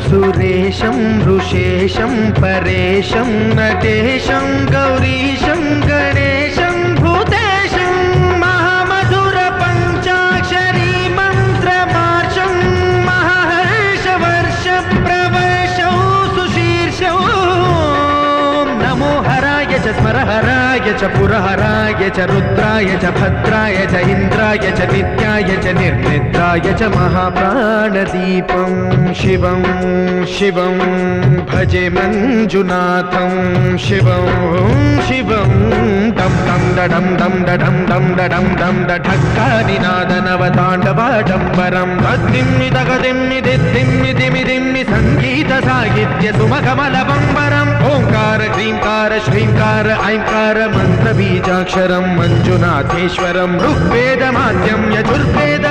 సురేశం ఋషేశం పరేశం నటేశం గ చ స్మరహరాయ చ పురహరాయ చ రుద్రాయ చ భద్రాయ చ ఇంద్రాయ చ నిత్యాయ చ నిర్నిద్రాయ చ మహాప్రాణదీపం శివం శివం భజే మంజునాథం శివం శివం. డం డం డడం డం డడం డం డడం డం ఢక్కానినాదనవతాండవాడంబరం తద్దిమ్మి తగదిమ్మి దిద్దిమ్మి దిమి దిమ్మి సంగీత సాహిత్య సుమకమలవం ఓంకార ఐంకార మంత్ర బీజాక్షరం మంజునాథేశ్వరం ఋగ్వేదమాద్యం యజుర్వేద